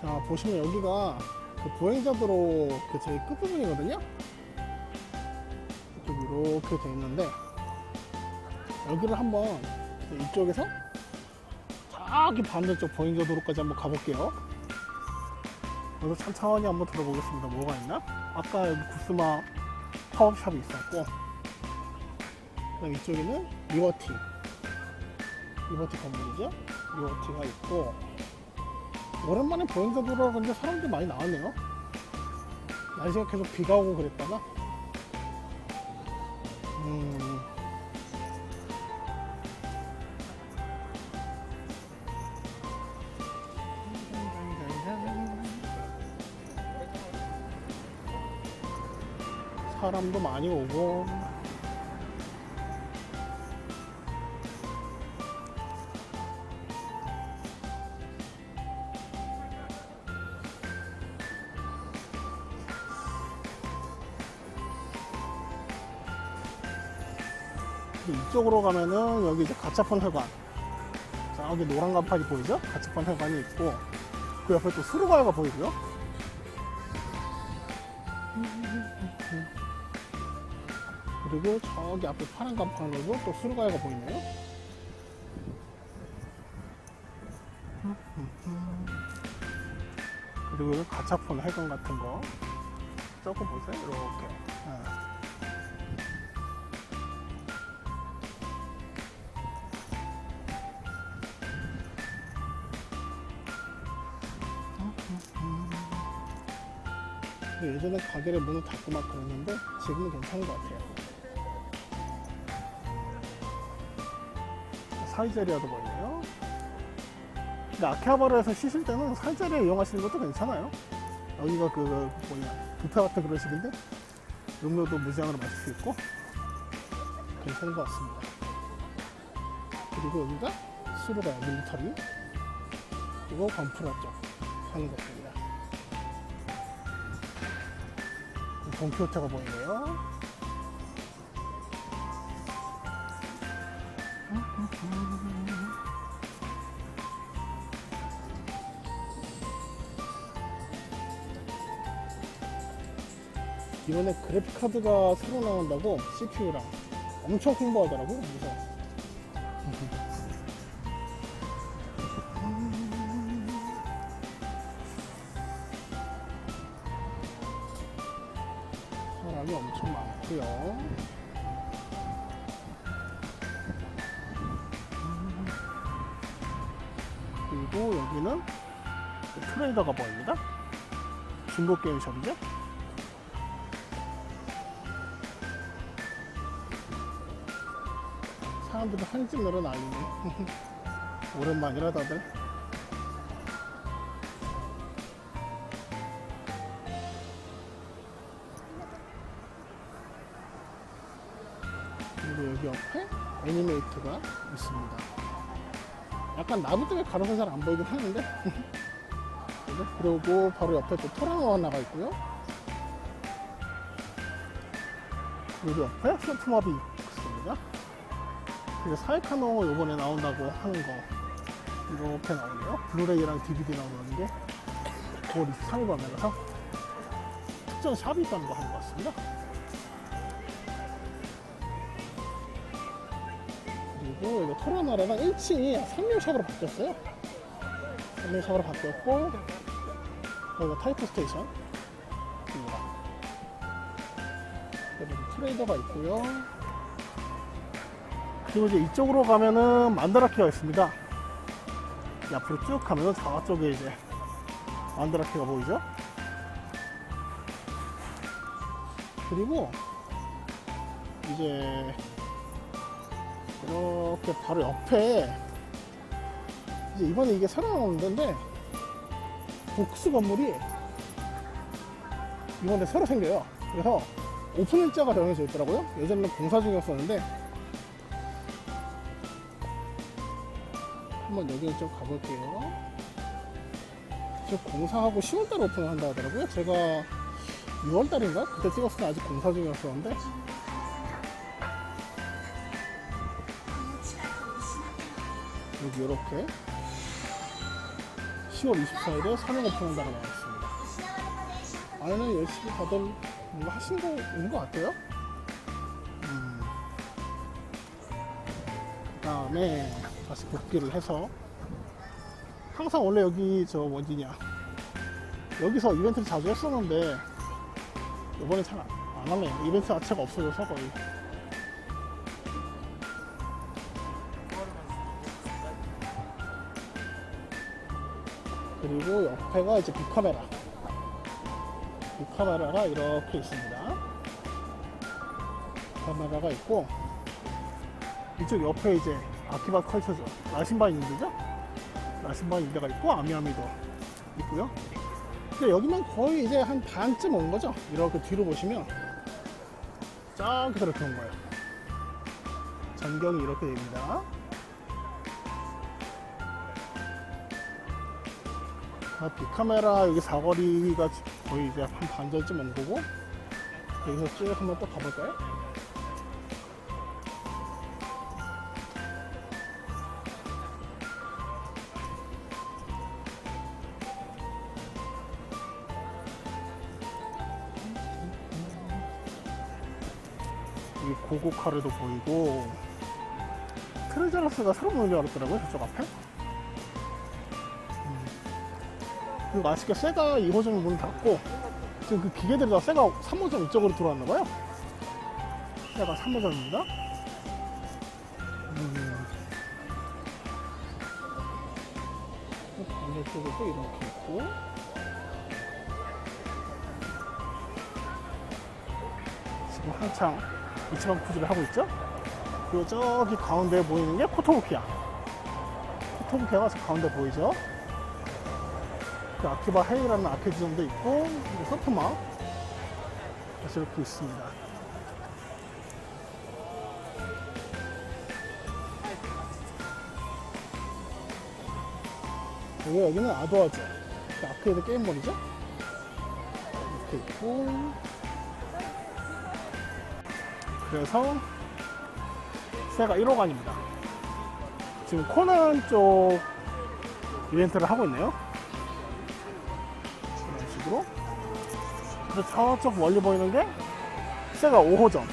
자 보시면 여기가 그 보행자도로 그 저희 끝부분이거든요? 이쪽 이렇게 돼 있는데 여기를 한번 이쪽에서 저기 반대쪽 보행자도로까지 한번 가볼게요. 여기서 천천히 한번 들어보겠습니다. 뭐가 있나? 아까 여기 구스마 파업샵이 있었고 그다음 이쪽에는 리버티. 리버티 건물이죠? 리버티가 있고 오랜만에 보행자 도로라 근데 사람들 많이 나왔네요. 날씨가 계속 비가 오고 그랬다가? 음. 사람도 많이 오고 쪽으로 가면은 여기 이제 가차폰 회관. 저기 노란 간판이 보이죠? 가차폰 회관이 있고 그 옆에 또 수루가야가 보이고요. 그리고 저기 앞에 파란 간판으로 또 수루가야가 보이네요. 그리고 여기 가차폰 회관 같은 거. 조금 보세요. 이렇게 예전에 가게를 문을 닫고 막 그랬는데 지금은 괜찮은 것 같아요. 사이제리아도 보이네요. 근데 아키하바라에서 쉬실 때는 사이제리아 이용하시는 것도 괜찮아요. 여기가 그 뭐냐 뷔페 같은 그런 식인데 음료도 무제한으로 마실 수 있고 괜찮은 것 같습니다. 그리고 여기가 수루가 밀리터리 그리고 건프라 쪽 하는 것입니 다. 동키호테가 보이네요. 이번에 그래픽카드가 새로 나온다고 CPU랑 엄청 홍보하더라고요. 그래서 그 트레이더가 보입니다. 중고 게임숍이죠. 사람들이 한집 늘어나리네. 오랜만이라 다들. 그리고 여기 옆에 애니메이터가 있습니다. 약간 나무 때문에 가로서 잘 안 보이긴 하는데. 그죠? 그리고 바로 옆에 또 토라노 하나가 있고요. 그리고 옆에 소프마비 있습니다. 그리고 사이카노 요번에 나온다고 하는 거 이렇게 나오네요. 블루레이랑 DVD 나오는 게 9월 23일 밤에라서 특정 샵이 있다는 거 하는 것 같습니다. 그리고 이거 토라나라가 1층이 3료샵으로 바뀌었어요. 3료샵으로 바뀌었고 여기가 타이프 스테이션입니다. 여기 트레이더가 있고요. 그리고 이제 이쪽으로 가면은 만다라키가 있습니다. 이 앞으로 쭉 가면은 저쪽에 이제 만다라키가 보이죠? 그리고 이제 이렇게 바로 옆에 이제 이번에 이게 새로 나오는 데인데 복수 건물이 이번에 새로 생겨요. 그래서 오픈 일자가 정해져 있더라고요. 예전에는 공사 중이었었는데 한번 여기 좀 가볼게요. 저 공사하고 10월달에 오픈을 한다 하더라고요. 제가 6월달인가? 그때 찍었을 때 아직 공사 중이었었는데 여기 이렇게 10월 24일에 사명 오픈한다고 나와 있습니다. 안에는 열심히 다들 뭔가 하신 거 있는 것 같아요. 음. 그 다음에 다시 복귀를 해서 항상 원래 여기 저 어디냐 여기서 이벤트를 자주 했었는데 이번에 잘 안 하네 이벤트 자체가 없어져서 거의 그리고 옆에가 이제 빅카메라. 빅카메라가 이렇게 있습니다. 카메라가 있고 이쪽 옆에 이제 아키바 컬처죠. 라신바 있는 데죠? 라신바 있는 데가 있고 아미아미도 있고요. 근데 여기만 거의 이제 한 반쯤 온 거죠? 이렇게 뒤로 보시면 저기 저렇게 온 거예요. 전경이 이렇게 됩니다 아, 빅카메라 여기 사거리가 거의 이제 한 반절쯤 온 거고 여기서 쭉 한번 또 가볼까요? 이 고고카르도 보이고 트레저러스가 새로 보는 줄 알았더라고요 저쪽 앞에 그리고 아쉽게 세가 2호점을 문을 닫고 지금 그 기계들이 다 세가 3호점 이쪽으로 들어왔나 봐요. 세가 3호점입니다. 음. 반대쪽에도 이렇게 있고 지금 한창 이치방 쿠즈를 하고 있죠. 그리고 저기 가운데 보이는 게 포토부키야. 포토부키가 저 가운데 보이죠. 그 아키바 헤이라는 아케지점도 있고 그리고 서프마 다시 이렇게 있습니다. 여기 여기는 아도아죠. 그 아케이드 게임몰이죠. 이렇게 있고 그래서 세가 1호관입니다. 지금 코난 쪽 이벤트를 하고 있네요. 그래서 저쪽 멀리 보이는 게 세가 5호점.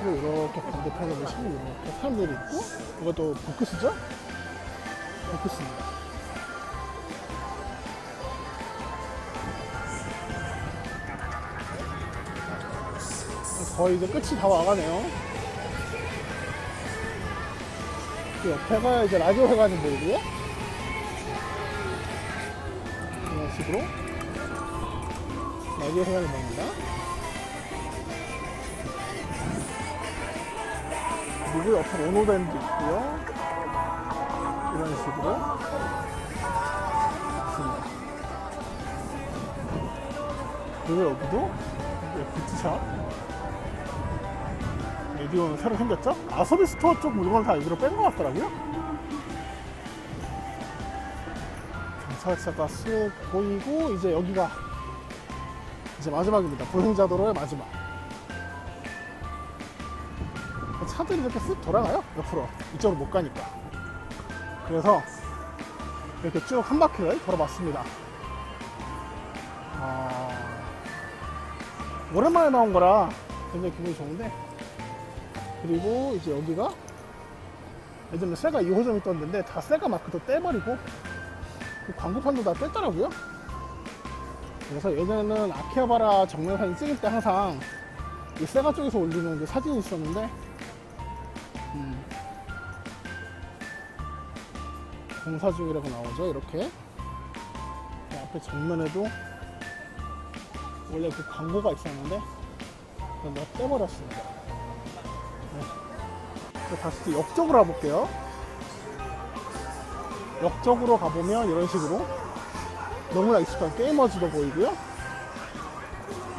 그리고 이렇게 반대편에 보시면 이렇게 사람들이 있고, 이것도 보크스죠? 보크스입니다. 거의 이제 끝이 다 와가네요. 그 옆에가 이제 라디오 회관이 보이고요. 라디오 회관이 보입니다. 그리고 옆에 오노밴드 있고요. 이런 식으로 있습니다. 그리고 여기도 굿즈샵 레디오는 새로 생겼죠? 아소비 스토어 쪽 물건을 다 여기로 뺀 것 같더라고요. 경찰차가 쓱 보이고 이제 여기가 이제 마지막입니다. 보행자 도로의 마지막. 차들이 이렇게 쓱 돌아가요. 옆으로 이쪽으로 못 가니까. 그래서 이렇게 쭉 한 바퀴를 돌아봤습니다. 아... 오랜만에 나온 거라 굉장히 기분이 좋은데 그리고 이제 여기가 예전에 세가 2호점 있던 데인데 다 세가 마크도 떼버리고 그 광고판도 다 뺐더라고요. 그래서 예전에는 아키하바라 정면 사진 찍을 때 항상 이 세가 쪽에서 올리는 그 사진이 있었는데 음, 공사 중이라고 나오죠 이렇게 그 앞에 정면에도 원래 그 광고가 있었는데 그건 다 떼버렸습니다. 자, 다시 또 역쪽으로 가볼게요. 역쪽으로 가보면 이런 식으로 너무나 익숙한 게이머즈도 보이고요.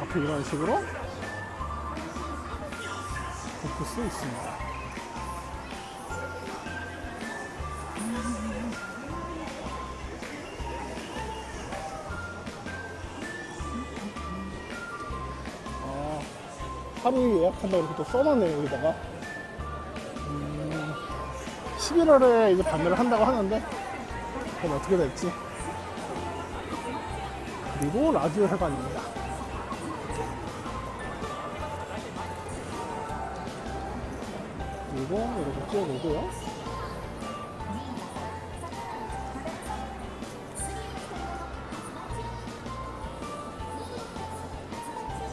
앞에 이런 식으로 포크스 있습니다. 아, 하루 예약한다고 이렇게 또 써놨네요, 여기다가. 음, 11월에 이제 발매를 한다고 하는데 그건 어떻게 될지 그리고 라디오 회관입니다. 그리고 이렇게 찍어보고요.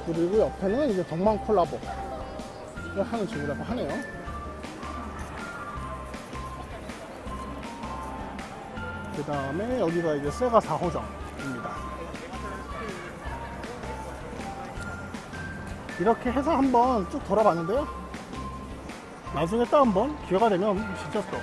그리고 옆에는 이제 덕망 콜라보. 하는 중이라고 하네요. 그 다음에 여기가 이제 세가 4호점 이렇게 해서 한번 쭉 돌아봤는데요. 나중에 또 한번 기회가 되면 진짜 또